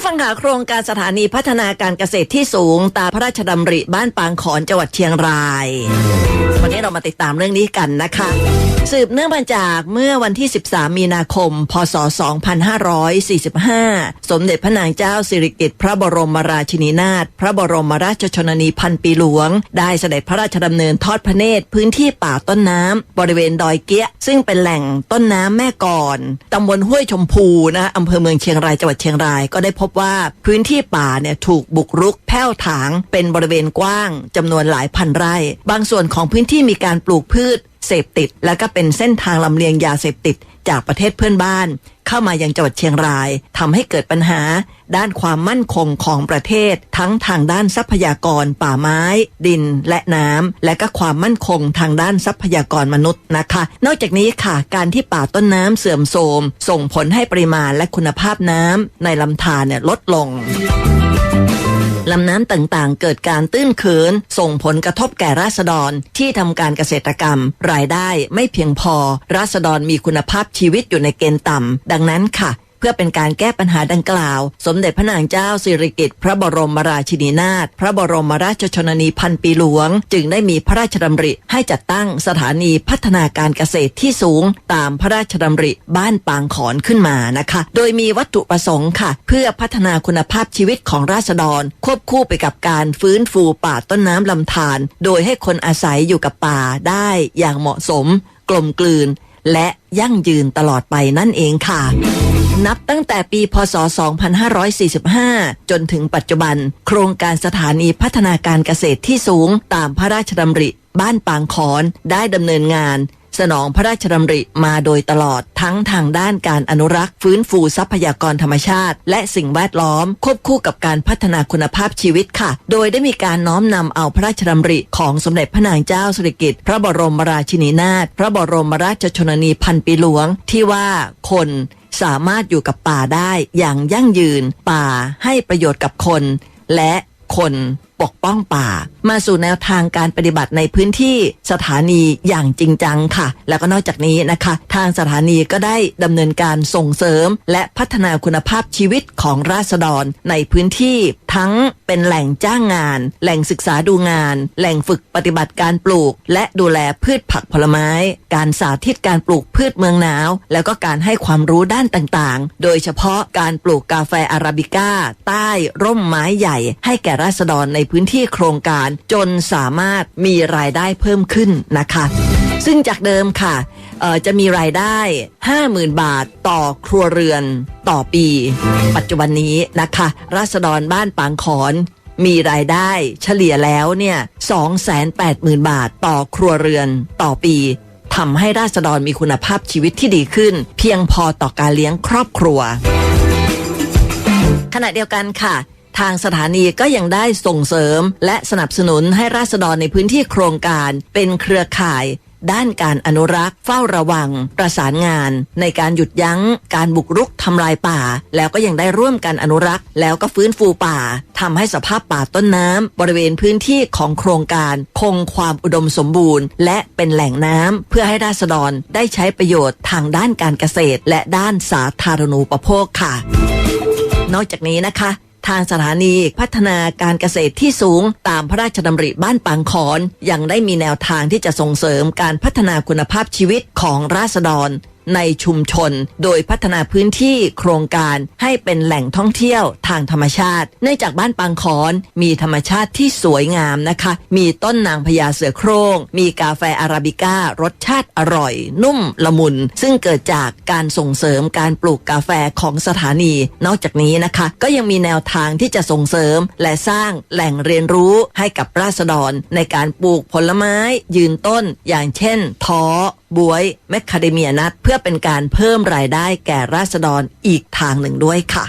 ผู้ฟังขาโครงการสถานีพัฒนาการเกษตรที่สูง ตาพระราชดำริบ้านปางขอนจังหวัดเชียงราย วันนี้เรามาติดตามเรื่องนี้กันนะคะ สืบเนื่องมาจากเมื่อวันที่ 13 มีนาคม พศ 2545 สมเด็จพระนางเจ้าสิริกิติ์พระบรมราชินีนาถ พระบรมราชชนนีพันปีหลวง ได้เสด็จพระราชดำเนินทอดพระเนตรพื้นที่ป่าต้นน้ำ บริเวณดอยเกี้ย ซึ่งเป็นแหล่งต้นน้ำแม่ก่อนตำบลห้วยชมพูนะอำเภอเมืองเชียงรายจังหวัดเชียงราย ก็ได้พบว่าพื้นที่ป่าเนี่ยถูกบุกรุกแผ้วถาง เป็นบริเวณกว้างจำนวนหลายพันไร่ บางส่วนของพื้นที่มีการปลูกพืช เสพติด และก็เป็นเส้นทางลำเลียงยาเสพติดจากประเทศเพื่อนบ้าน เข้ามายังจังหวัดเชียงรายทำให้เกิดปัญหา ด้านความมั่นคงของประเทศ ทั้งทางด้านทรัพยากร ป่าไม้ ดินและน้ำและก็ความมั่นคงทางด้านทรัพยากรมนุษย์นะคะ นอกจากนี้ค่ะ การที่ป่าต้นน้ำเสื่อมโทรม ส่งผลให้ปริมาณและคุณภาพน้ำในลำธารเนี่ยลดลง ลำน้ำต่างๆ เกิดการตื้นเขิน ส่งผลกระทบแก่ราษฎรที่ทำการเกษตรกรรม รายได้ไม่เพียงพอ ราษฎรมีคุณภาพชีวิตอยู่ในเกณฑ์ต่ำดังนั้นค่ะ เพื่อเป็นการแก้ปัญหาดังกล่าว สมเด็จพระนางเจ้าสิริกิติ์พระบรมราชินีนาถพระบรมราชชนนีพันปีหลวง จึงได้มีพระราชดำริให้จัดตั้งสถานีพัฒนาการเกษตรที่สูง ตามพระราชดำริบ้านปางขอนขึ้นมานะคะ โดยมีวัตถุประสงค์ค่ะ เพื่อพัฒนาคุณภาพชีวิตของราษฎร ควบคู่ไปกับการฟื้นฟูป่าต้นน้ำลำธารโดยให้คนอาศัยอยู่กับป่าได้อย่างเหมาะสม กลมกลืน และยั่งยืนตลอดไปนั่นเองค่ะ นับตั้งแต่ปีพศ 2545 จนถึงปัจจุบัน โครงการสถานีพัฒนาการเกษตรที่สูงตามพระราชดำริ บ้านปางขอนได้ดำเนินงานสนองพระราชดำริมาโดยตลอดทั้งทางด้านการอนุรักษ์ ฟื้นฟูทรัพยากรธรรมชาติ และสิ่งแวดล้อม ควบคู่กับการพัฒนาคุณภาพชีวิตค่ะ โดยได้มีการน้อมนำเอาพระราชดำริของสมเด็จพระนางเจ้าสิริกิติ์พระบรมราชินีนาถพระบรมราชชนนีพันปีหลวง ที่ว่าคน สามารถอยู่กับป่าได้อย่างยั่งยืน ป่าให้ประโยชน์กับคน และคนปกป้องป่า มาสู่แนวทางการปฏิบัติในพื้นที่สถานีอย่างจริงจังค่ะ แล้วก็นอกจากนี้นะคะ ทางสถานีก็ได้ดำเนินการส่งเสริม และพัฒนาคุณภาพชีวิตของราษฎรในพื้นที่ทั้ง เป็นแหล่งจ้างงาน แหล่งศึกษาดูงาน แหล่งฝึกปฏิบัติการปลูก และดูแลพืชผักผลไม้ การสาธิตการปลูกพืชเมืองหนาว แล้วก็การให้ความรู้ด้านต่างๆ โดยเฉพาะการปลูกกาแฟอาราบิก้า ใต้ร่มไม้ใหญ่ ให้แก่ราษฎรในพื้นที่โครงการ จนสามารถมีรายได้เพิ่มขึ้นนะคะ ซึ่งจากเดิมค่ะ จะมีรายได้ 50,000 บาทต่อครัวเรือนต่อปี ปัจจุบันนี้นะคะ ราษฎรบ้านปางขอนมีรายได้เฉลี่ยแล้วเนี่ย 280,000 บาทต่อครัวเรือนต่อปีทำให้ราษฎรมีคุณภาพชีวิตที่ดีขึ้น เพียงพอต่อการเลี้ยงครอบครัว ขณะเดียวกันค่ะ ทางสถานีก็ยังได้ส่งเสริม และสนับสนุนให้ราษฎรในพื้นที่โครงการเป็นเครือข่าย ด้านการอนุรักษ์ เฝ้าระวัง ประสานงาน ในการหยุดยั้ง การบุกรุกทำลายป่า แล้วก็ยังได้ร่วมกันอนุรักษ์ แล้วก็ฟื้นฟูป่าทำให้สภาพป่าต้นน้ำบริเวณพื้นที่ของโครงการ คงความอุดมสมบูรณ์ และเป็นแหล่งน้ำเพื่อให้ราษฎรได้ใช้ประโยชน์ทางด้านการเกษตร และด้านสาธารณูปโภคค่ะนอกจากนี้นะคะ ทางสถานี พัฒนาการเกษตรที่สูง ตามพระราชดำริบ้านปางขอน ยังได้มีแนวทางที่จะส่งเสริมการพัฒนาคุณภาพชีวิตของราษฎร ในชุมชน โดยพัฒนาพื้นที่โครงการให้เป็นแหล่งท่องเที่ยวทางธรรมชาติ เนื่องจากบ้านปางขอนมีธรรมชาติที่สวยงามนะคะ มีต้นนางพญาเสือโครง่ง มีกาแฟอาราบิก้ารสชาติอร่อย นุ่มละมุน ซึ่งเกิดจากการส่งเสริมการปลูกกาแฟของสถานี นอกจากนี้นะคะ ก็ยังมีแนวทางที่จะส่งเสริมและสร้างแหล่งเรียนรู้ให้กับราษฎร ในการปลูกผลไม้ยืนต้น อย่างเช่นท้อ บวยแมคคาเดเมียนัทเพื่อเป็นการเพิ่มรายได้แก่ราษฎรอีกทางหนึ่งด้วยค่ะ